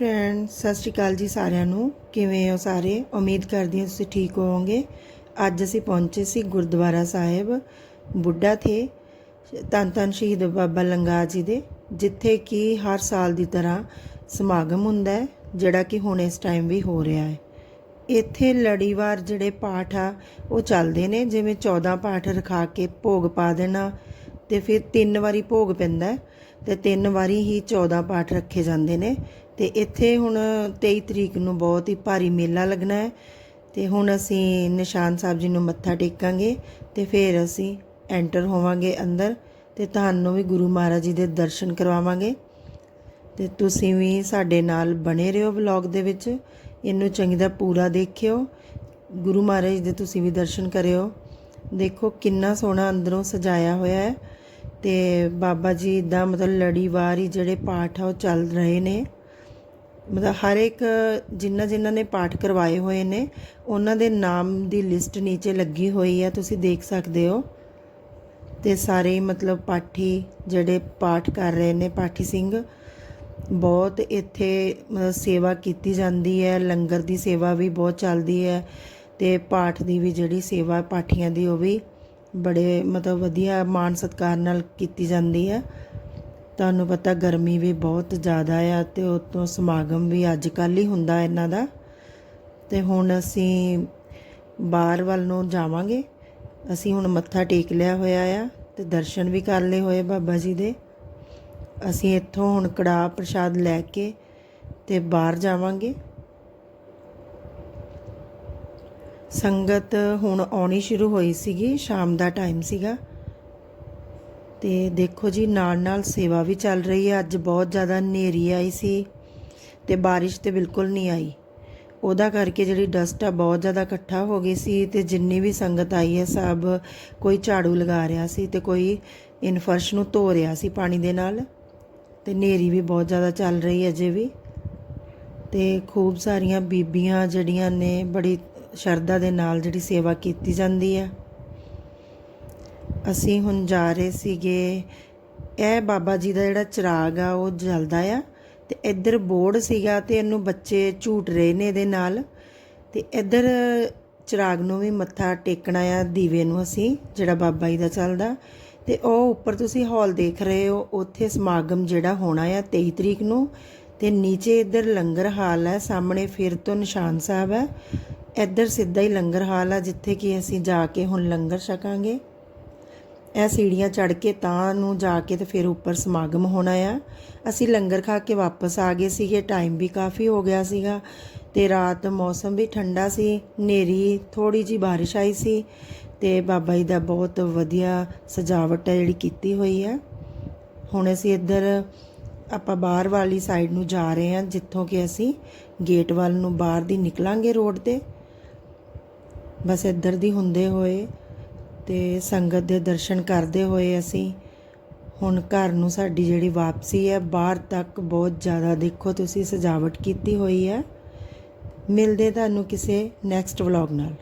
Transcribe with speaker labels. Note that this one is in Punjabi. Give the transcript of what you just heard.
Speaker 1: ਫਰੈਂਡ ਸਤਿ ਸ਼੍ਰੀ ਅਕਾਲ ਜੀ ਸਾਰਿਆਂ ਨੂੰ। ਕਿਵੇਂ ਹੋ ਸਾਰੇ? ਉਮੀਦ ਕਰਦੀ ਹਾਂ ਤੁਸੀਂ ਠੀਕ ਹੋਵੋਗੇ। ਅੱਜ ਅਸੀਂ ਪਹੁੰਚੇ ਸੀ ਗੁਰਦੁਆਰਾ ਸਾਹਿਬ, ਬੁੱਢਾ ਥੇ ਧੰਨ ਧੰਨ ਸ਼ਹੀਦ ਬਾਬਾ ਲੰਗਾ ਜੀ ਦੇ, ਜਿੱਥੇ ਕਿ ਹਰ ਸਾਲ ਦੀ ਤਰ੍ਹਾਂ ਸਮਾਗਮ ਹੁੰਦਾ ਹੈ, ਜਿਹੜਾ ਕਿ ਹੁਣ ਇਸ ਟਾਈਮ ਵੀ ਹੋ ਰਿਹਾ ਹੈ। ਇੱਥੇ ਲੜੀਵਾਰ ਜਿਹੜੇ ਪਾਠ ਆ, ਉਹ ਚੱਲਦੇ ਨੇ, ਜਿਵੇਂ 14 ਪਾਠ ਰਖਾ ਕੇ ਭੋਗ ਪਾ ਦੇਣਾ, ਤੇ ਫਿਰ ਤਿੰਨ ਵਾਰੀ ਭੋਗ ਪੈਂਦਾ ਹੈ, ਤੇ ਤਿੰਨ ਵਾਰੀ ਹੀ 14 ਪਾਠ ਰੱਖੇ ਜਾਂਦੇ ਨੇ। ਤੇ ਇੱਥੇ ਹੁਣ 23 ਤਰੀਕ ਨੂੰ ਬਹੁਤ ਹੀ ਭਾਰੀ ਮੇਲਾ ਲੱਗਣਾ ਹੈ ਤੇ ਹੁਣ ਅਸੀਂ ਨਿਸ਼ਾਨ ਸਾਹਿਬ ਜੀ ਨੂੰ ਮੱਥਾ ਟੇਕਾਂਗੇ ਤੇ ਫਿਰ ਅਸੀਂ ਐਂਟਰ ਹੋਵਾਂਗੇ ਅੰਦਰ ਤੇ ਤੁਹਾਨੂੰ ਵੀ ਗੁਰੂ ਮਹਾਰਾਜ ਜੀ ਦੇ ਦਰਸ਼ਨ ਕਰਵਾਵਾਂਗੇ। ਤੇ ਤੁਸੀਂ ਵੀ ਸਾਡੇ ਨਾਲ ਬਣੇ ਰਹੋ ਵਲੌਗ ਦੇ ਵਿੱਚ। ਇਹਨੂੰ ਚੰਗੀ ਤਰ੍ਹਾਂ ਪੂਰਾ ਦੇਖਿਓ। ਗੁਰੂ ਮਹਾਰਾਜ ਦੇ ਤੁਸੀਂ ਵੀ ਦਰਸ਼ਨ ਕਰਿਓ। ਦੇਖੋ ਕਿੰਨਾ ਸੋਹਣਾ ਅੰਦਰੋਂ ਸਜਾਇਆ ਹੋਇਆ ਹੈ ਤੇ ਬਾਬਾ ਜੀ ਦਾ ਮਤਲਬ ਲੜੀਵਾਰ ਹੀ ਜਿਹੜੇ ਪਾਠ ਆ ਉਹ ਚੱਲ ਰਹੇ ਨੇ। ਮਤਲਬ ਹਰ ਇੱਕ ਜਿਨ੍ਹਾਂ ਜਿਨ੍ਹਾਂ ਨੇ ਪਾਠ ਕਰਵਾਏ ਹੋਏ ਨੇ, ਉਹਨਾਂ ਦੇ ਨਾਮ ਦੀ ਲਿਸਟ ਨੀਚੇ ਲੱਗੀ ਹੋਈ ਹੈ, ਤੁਸੀਂ ਦੇਖ ਸਕਦੇ ਹੋ। ਤੇ ਸਾਰੇ ਮਤਲਬ ਪਾਠੀ ਜਿਹੜੇ ਪਾਠ ਕਰ ਰਹੇ ਨੇ, ਪਾਠੀ ਸਿੰਘ, ਬਹੁਤ ਇੱਥੇ ਮਤਲਬ ਸੇਵਾ ਕੀਤੀ ਜਾਂਦੀ ਹੈ, ਲੰਗਰ ਦੀ ਸੇਵਾ ਵੀ ਬਹੁਤ ਚੱਲਦੀ ਹੈ ਤੇ ਪਾਠ ਦੀ ਵੀ ਜਿਹੜੀ ਸੇਵਾ ਪਾਠੀਆਂ ਦੀ ਉਹ ਵੀ ਬੜੇ ਮਤਲਬ ਵਧੀਆ ਮਾਣ ਸਤਿਕਾਰ ਨਾਲ ਕੀਤੀ ਜਾਂਦੀ ਹੈ। ਤੁਹਾਨੂੰ ਪਤਾ ਗਰਮੀ ਵੀ ਬਹੁਤ ਜ਼ਿਆਦਾ ਆ ਤੇ ਉਤੋਂ ਸਮਾਗਮ ਵੀ ਅੱਜ ਕੱਲ੍ਹ ਹੀ ਹੁੰਦਾ ਇਹਨਾਂ ਦਾ। ਤੇ ਹੁਣ ਅਸੀਂ ਬਾਹਰ ਵੱਲ ਨੂੰ ਜਾਵਾਂਗੇ। ਅਸੀਂ ਹੁਣ ਮੱਥਾ ਟੇਕ ਲਿਆ ਹੋਇਆ ਆ ਤੇ ਦਰਸ਼ਨ ਵੀ ਕਰ ਲਏ ਹੋਏ ਬਾਬਾ ਜੀ ਦੇ। ਅਸੀਂ ਇੱਥੋਂ ਹੁਣ ਕੜਾਹ ਪ੍ਰਸ਼ਾਦ ਲੈ ਕੇ ਤੇ ਬਾਹਰ ਜਾਵਾਂਗੇ। ਸੰਗਤ ਹੁਣ ਆਉਣੀ ਸ਼ੁਰੂ ਹੋਈ ਸੀਗੀ, ਸ਼ਾਮ ਦਾ ਟਾਈਮ ਸੀਗਾ। ਤੇ ਦੇਖੋ ਜੀ ਨਾਲ ਨਾਲ ਸੇਵਾ ਵੀ ਚੱਲ ਰਹੀ ਹੈ। ਅੱਜ ਬਹੁਤ ਜ਼ਿਆਦਾ ਹਨੇਰੀ ਆਈ ਸੀ ਤੇ ਬਾਰਿਸ਼ ਤੇ ਬਿਲਕੁਲ ਨਹੀਂ ਆਈ। ਉਹਦਾ ਕਰਕੇ ਜਿਹੜੀ ਡਸਟ ਆ ਬਹੁਤ ਜ਼ਿਆਦਾ ਇਕੱਠਾ ਹੋ ਗਈ ਸੀ ਤੇ ਜਿੰਨੀ ਵੀ ਸੰਗਤ ਆਈ ਹੈ, ਸਭ ਕੋਈ ਝਾੜੂ ਲਗਾ ਰਿਹਾ ਸੀ ਤੇ ਕੋਈ ਇਨ ਫਰਸ਼ ਨੂੰ ਧੋ ਰਿਹਾ ਸੀ ਪਾਣੀ ਦੇ ਨਾਲ ਤੇ ਹਨੇਰੀ ਵੀ ਬਹੁਤ ਜ਼ਿਆਦਾ ਚੱਲ ਰਹੀ ਹੈ ਅਜੇ ਵੀ। ਤੇ ਖੂਬ ਸਾਰੀਆਂ ਬੀਬੀਆਂ ਜਿਹੜੀਆਂ ਨੇ, ਬੜੀ ਸ਼ਰਧਾ ਦੇ ਨਾਲ ਜਿਹੜੀ ਸੇਵਾ ਕੀਤੀ ਜਾਂਦੀ ਹੈ। ਅਸੀਂ ਹੁਣ ਜਾ ਰਹੇ ਸੀਗੇ, ਇਹ ਬਾਬਾ ਜੀ ਦਾ ਜਿਹੜਾ ਚਿਰਾਗ ਆ, ਉਹ ਜਲਦਾ ਆ ਤੇ ਇੱਧਰ ਬੋਰਡ ਸੀਗਾ ਤੇ ਇਹਨੂੰ ਬੱਚੇ ਝੂਟ ਰਹੇ ਨੇ ਇਹਦੇ ਨਾਲ ਤੇ ਇੱਧਰ ਚਿਰਾਗ ਨੂੰ ਵੀ ਮੱਥਾ ਟੇਕਣਾ ਆ ਦੀਵੇ ਨੂੰ ਅਸੀਂ, ਜਿਹੜਾ ਬਾਬਾ ਜੀ ਦਾ ਚੱਲਦਾ ਤੇ ਉਹ ਉੱਪਰ ਤੁਸੀਂ ਹਾਲ ਦੇਖ ਰਹੇ ਹੋ, ਉੱਥੇ ਸਮਾਗਮ ਜਿਹੜਾ ਹੋਣਾ ਆ 23 ਤਰੀਕ ਨੂੰ ਤੇ ਨੀਚੇ ਇੱਧਰ ਲੰਗਰ ਹਾਲ ਹੈ ਸਾਹਮਣੇ ਫਿਰ ਤੋਂ ਨਿਸ਼ਾਨ ਸਾਹਿਬ ਹੈ ਇੱਧਰ ਸਿੱਧਾ ਹੀ ਲੰਗਰ ਹਾਲ ਆ, ਜਿੱਥੇ ਕਿ ਅਸੀਂ ਜਾ ਕੇ ਹੁਣ ਲੰਗਰ ਛਕਾਂਗੇ। ਇਹ ਸੀੜੀਆਂ ਚੜ ਕੇ ਤਾਂ ਨੂੰ ਜਾ ਕੇ ਤੇ ਫਿਰ ਉੱਪਰ ਸਮਾਗਮ ਹੋਣਾ ਆ। ਅਸੀਂ ਲੰਗਰ ਖਾ ਕੇ ਵਾਪਸ ਆ ਗਏ ਸੀਗੇ ਟਾਈਮ ਵੀ ਕਾਫੀ ਹੋ ਗਿਆ ਸੀਗਾ ਤੇ ਰਾਤ ਮੌਸਮ ਵੀ ਠੰਡਾ ਸੀ, ਹਨੇਰੀ ਥੋੜੀ ਜੀ ਬਾਰਿਸ਼ ਆਈ ਸੀ ਤੇ ਬਾਬਾ ਜੀ ਦਾ ਬਹੁਤ ਵਧੀਆ ਸਜਾਵਟ ਹੈ ਜਿਹੜੀ ਕੀਤੀ ਹੋਈ ਹੈ। ਹੁਣ ਅਸੀਂ ਇੱਧਰ ਆਪਾਂ ਬਾਹਰ ਵਾਲੀ ਸਾਈਡ ਨੂੰ ਜਾ ਰਹੇ ਹਾਂ, ਜਿੱਥੋਂ ਕਿ ਅਸੀਂ ਗੇਟ ਵੱਲ ਨੂੰ ਬਾਹਰ ਦੀ ਨਿਕਲਾਂਗੇ ਰੋਡ ਤੇ। ਬਸ ਇੱਧਰ ਦੀ ਹੁੰਦੇ ਹੋਏ ਤੇ ਸੰਗਤ ਦੇ ਦਰਸ਼ਨ ਕਰਦੇ ਹੋਏ ਅਸੀਂ ਹੁਣ ਘਰ ਨੂੰ ਸਾਡੀ ਜਿਹੜੀ ਵਾਪਸੀ ਹੈ, ਬਾਹਰ ਤੱਕ ਬਹੁਤ ਜ਼ਿਆਦਾ ਦੇਖੋ ਤੁਸੀਂ ਸਜਾਵਟ ਕੀਤੀ ਹੋਈ ਹੈ। ਮਿਲਦੇ ਤੁਹਾਨੂੰ ਕਿਸੇ ਨੈਕਸਟ ਵਲੌਗ ਨਾਲ।